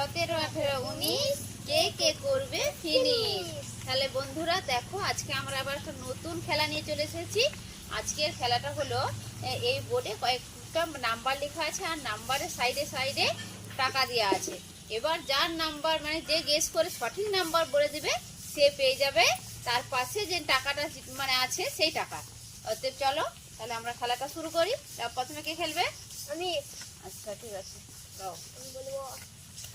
সতেরো আঠেরো উনিশ কে কে করবে ফিনিশ তাহলে বন্ধুরা দেখো আজকে আমরা আবার একটা নতুন খেলা নিয়ে চলে এসেছি। আজকের খেলাটা হলো এই বোর্ডে কয়েকটা নাম্বার লেখা আছে আর নাম্বারের সাইডে সাইডে টাকা দেওয়া আছে। এবার যার নাম্বার মানে যে গেস করে সঠিক নাম্বার বলে দিবে সে পেয়ে যাবে। তার পাশে যে টাকাটা মানে আছে সেই টাকা। অতএব চলো তাহলে আমরা খেলাটা শুরু করি। প্রথমে কে খেলবে? আমি। আচ্ছা ঠিক আছে যাও আমি বলব মিলবে কি মিলবে দুই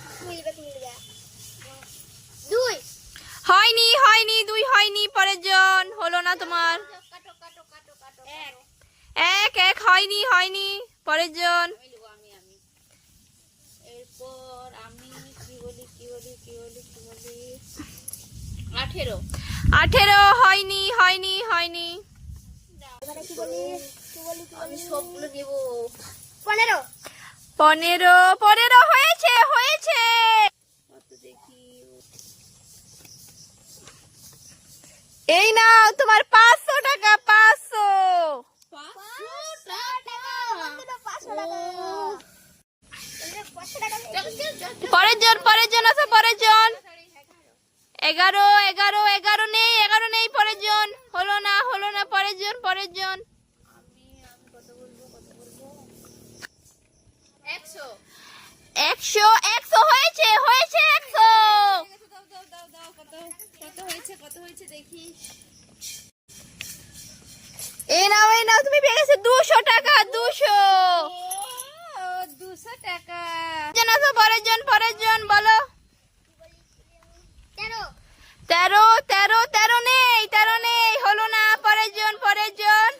হয়নি হয়নি দুই হয়নি পরের জন হলো না তোমার। এক এক এক হয়নি হয়নি পরের জন। আমি লিখব আমি আমি এরপর আমি কি বলি কি বলি কি বলি কি বলি? আঠেরো। আঠেরো হয়নি হয়নি হয়নি। পনেরো। পনেরো পনেরো হয়েছে হয়েছে। এই নাও, তোমার পাঁচশো টাকা, পাঁচশো। পরের জন পরের জন আছে, পরের জন। এগারো এগারো এগারো নেই এগারো নেই, পরের জন। হলো না হলো না, পরের জন পরের জন আমি আমি কত বলব কত বলব একশো একশো একশো হয়েছে হয়েছে একশো দাও দাও দাও দাও কত কত হয়েছে কত হয়েছে দেখি। এই নাও এই নাও তুমি পেয়ে গেছো দুশো টাকা দুশো। দুশো টাকা। পরের জন পরের জন বলো তেরো তেরো তেরো তেরো নেই তেরো নেই হলো না পরের জন পরের জন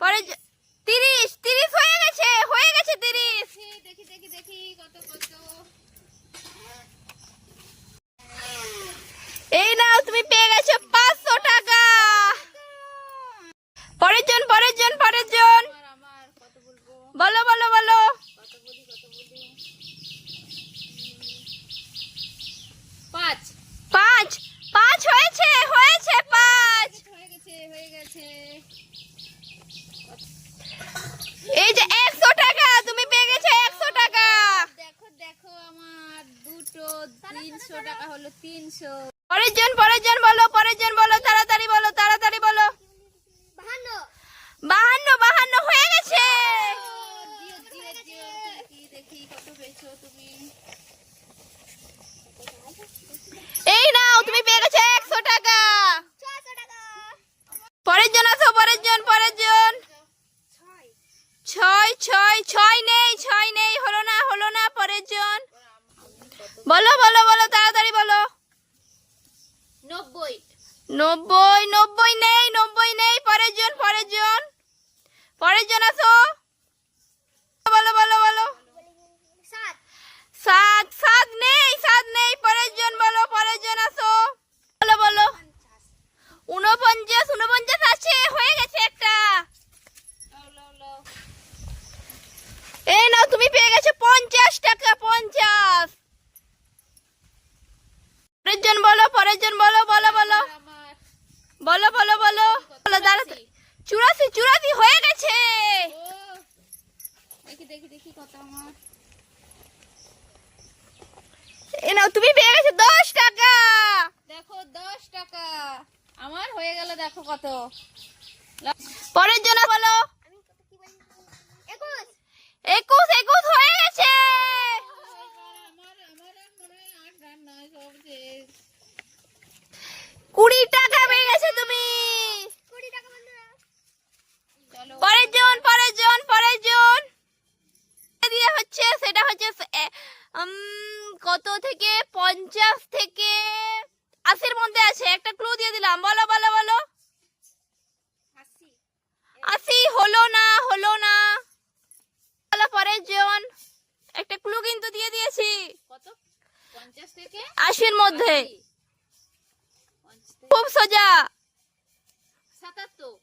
পরের জন- তিরিশ তিরিশ হয়ে গেছে হয়ে গেছে তিরিশ দেখি দেখি দেখি দেখি কত কত এই নাও তুমি পেয়ে গেছো পাঁচশো টাকা পরের জন পরের জন পরের জন আমার আমার কত বলব বলো বলো বলো কত বলি কত বলি পাঁচ পাঁচ পাঁচ হয়েছে হয়েছে পাঁচ হয়ে গেছে হয়ে গেছে এই যে একশো টাকা তুমি পেয়ে গেছো একশো টাকা দেখো দেখো আমার দুটো হলো তিনশো। পরের জন পরের জন বলো পরের জন বলো তাড়াতাড়ি বলো তাড়াতাড়ি বলো। বাহান্ন। বাহান্ন বাহান্ন হয়ে গেছে। এই নাও তুমি পেয়ে গেছো একশো টাকা। পরের জন আসো পরের জন পরের জন। ছয় ছয় ছয় নেই ছয় নেই হলো না হলো না পরের জন। বলো বলো বলো তাড়াতাড়ি বলো নব্বই নব্বই নেই নব্বই নেই পরের জন পরের জন। পরের জন আসো বলো বলো বলো সাত সাত সাত নেই সাত নেই পরের জন বলো পরের জন আসো বলো বলো উনপঞ্চাশ উনপঞ্চাশ আছে হয়ে গেছে একটা লাও লাও লাও এই নাও তুমি পেয়ে গেছো পঞ্চাশ টাকা পঞ্চাশ পরের জন বলো পরের জন বলো বলো বলো আমার বলো বলো বলো বলো দাঁড়াতে চুরাশি চুরাশি হয়ে গেছে ও দেখি দেখি দেখি কত আমার এই নাও তুমি পেয়ে গেছো দশ টাকা। দেখো দশ টাকা। আমার হয়ে গেল দেখো কত। পরের জন বলো। একুশ। একুশ হয়ে গেছে। কুড়ি টাকা পেয়ে গেছে তুমি। পরের জন পরের জন পরের জন। দিয়ে হচ্ছে সেটা হচ্ছে কত থেকে? পঞ্চাশ থেকে আশির মধ্যে আছে। একটা ক্লু দিয়ে দিলাম। বলো বলো বলো। আশি। হলো না হলো না। বলো পরের জন। একটা ক্লু কিন্তু দিয়ে দিয়েছি। আশির মধ্যে। খুব সোজা। সাতাত্তর।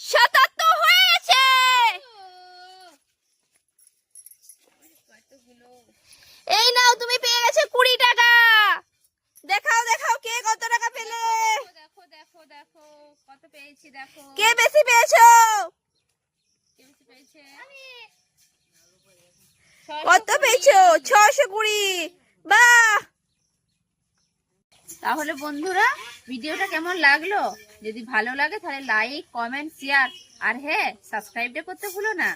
সাতাত্তর হয়ে গেছে। এই নাও তুমি পেয়ে গেছে কুড়ি টাকা। দেখাও দেখাও কে কত টাকা পেলে? দেখো দেখো দেখো কত পেয়েছি দেখো। কে বেশি পেয়েছ? কে বেশি পেয়েছে? কত পেয়েছ? ছশো কুড়ি। বাহ! তাহলে বন্ধুরা ভিডিওটা কেমন লাগল? যদি ভালো লাগে তাহলে লাইক কমেন্ট শেয়ার আর হ্যাঁ সাবস্ক্রাইবটা করতে ভুলো না।